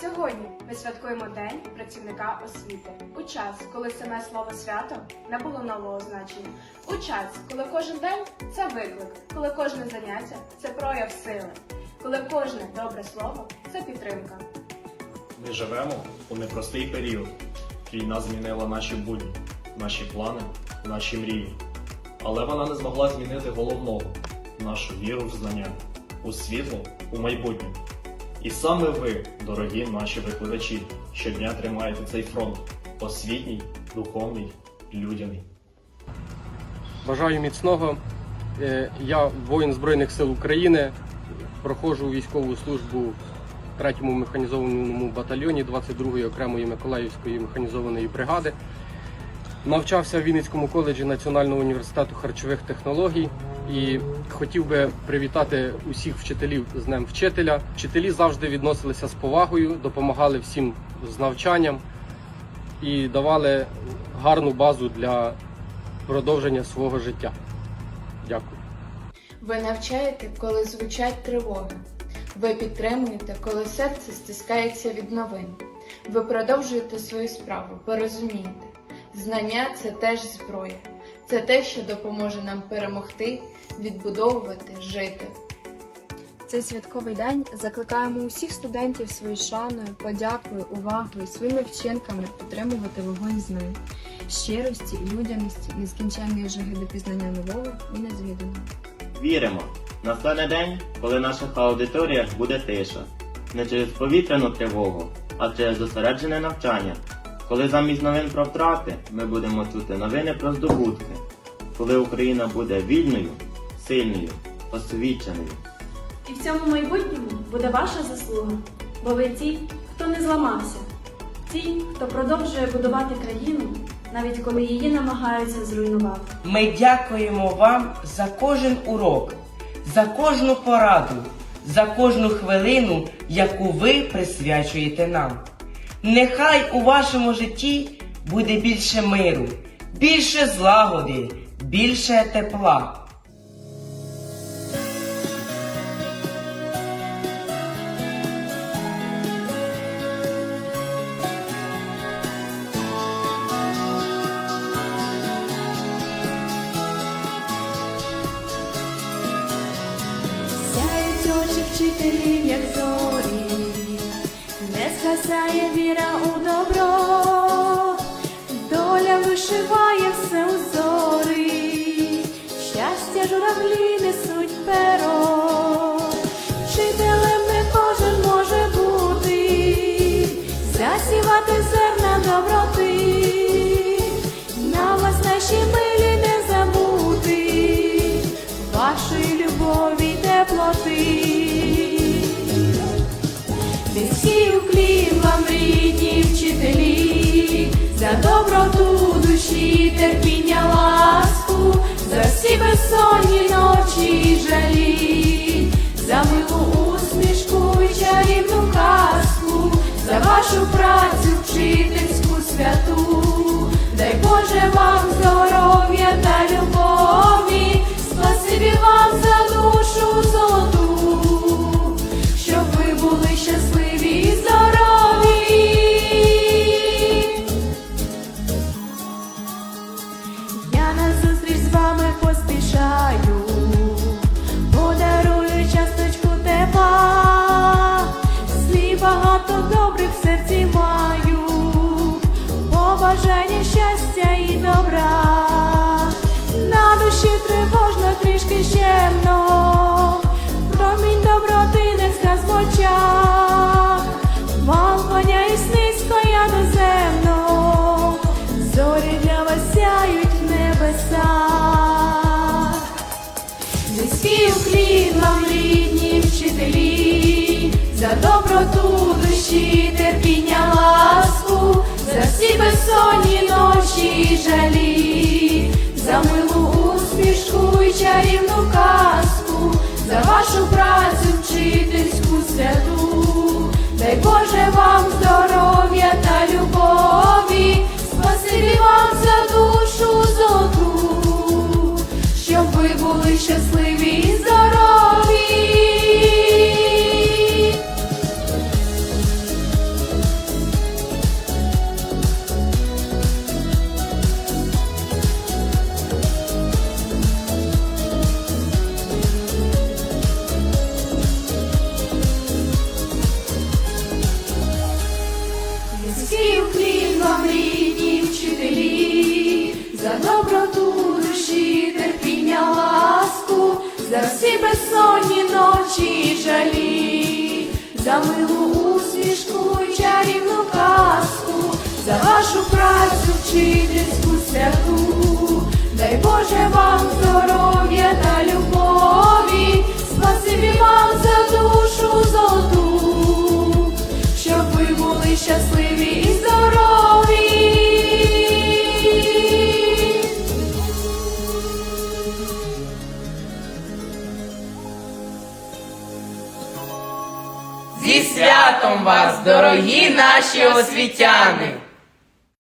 Сьогодні ми святкуємо День працівника освіти. У час, коли саме слово свято не було нового значення. У час, коли кожен день це виклик, коли кожне заняття це прояв сили, коли кожне добре слово це підтримка. Ми живемо у непростий період. Війна змінила наші будні, наші плани, наші мрії. Але вона не змогла змінити головного нашу віру в знання, у світло, у майбутнє. І саме ви, дорогі наші викладачі, щодня тримаєте цей фронт освітній, духовний, людяний. Бажаю міцного. Е, Я воїн Збройних сил України. Проходжу військову службу в 3-му механізованому батальйоні 22-ї окремої Миколаївської механізованої бригади. Навчався в Вінницькому коледжі Національного університету харчових технологій і хотів би привітати усіх вчителів з Днем вчителя. Вчителі завжди відносилися з повагою, допомагали всім з навчанням і давали гарну базу для продовження свого життя. Дякую. Ви навчаєте, коли звучать тривоги. Ви підтримуєте, коли серце стискається від новин. Ви продовжуєте свою справу, ви розумієте. Знання це теж зброя. Це те, що допоможе нам перемогти, відбудовувати, жити. Цей святковий день закликаємо усіх студентів своєю шаною, подякою, увагою, своїми вчинками підтримувати вогонь знань, щирості, людяності, нескінченної жаги до пізнання нового і незвіданого. Віримо, настане день, коли в наших аудиторіях буде тиша. Не через повітряну тривогу, а через зосереджене навчання. Коли замість новин про втрати ми будемо чути новини про здобутки. Коли Україна буде вільною, сильною, освіченою. І в цьому майбутньому буде ваша заслуга, бо ви ті, хто не зламався, ті, хто продовжує будувати країну, навіть коли її намагаються зруйнувати. Ми дякуємо вам за кожен урок, за кожну пораду, за кожну хвилину, яку ви присвячуєте нам. Нехай у вашому житті буде більше миру, більше злагоди, більше тепла. Не згасає віра у добро, доля вишиває доброту душі, терпіння, ласку, за всі безсонні ночі жалі, за милу усмішку і чарівну казку, за вашу працю вчительську святу, рідні за доброту душі, терпіння, ласку, за всі безсонні ночі і жалі, за милу усмішку і чарівну казку, за вашу працю вчительську святу, дай Боже вам здоров'я та любові, спасибі вам за душу золоту, щоб ви були щасливі за всі безсонні ночі і жалі, за милу усмішку і чарівну казку, за вашу працю вчительську святу, дай Боже вам здоров'я та любові, Святом вас, дорогі наші освітяни!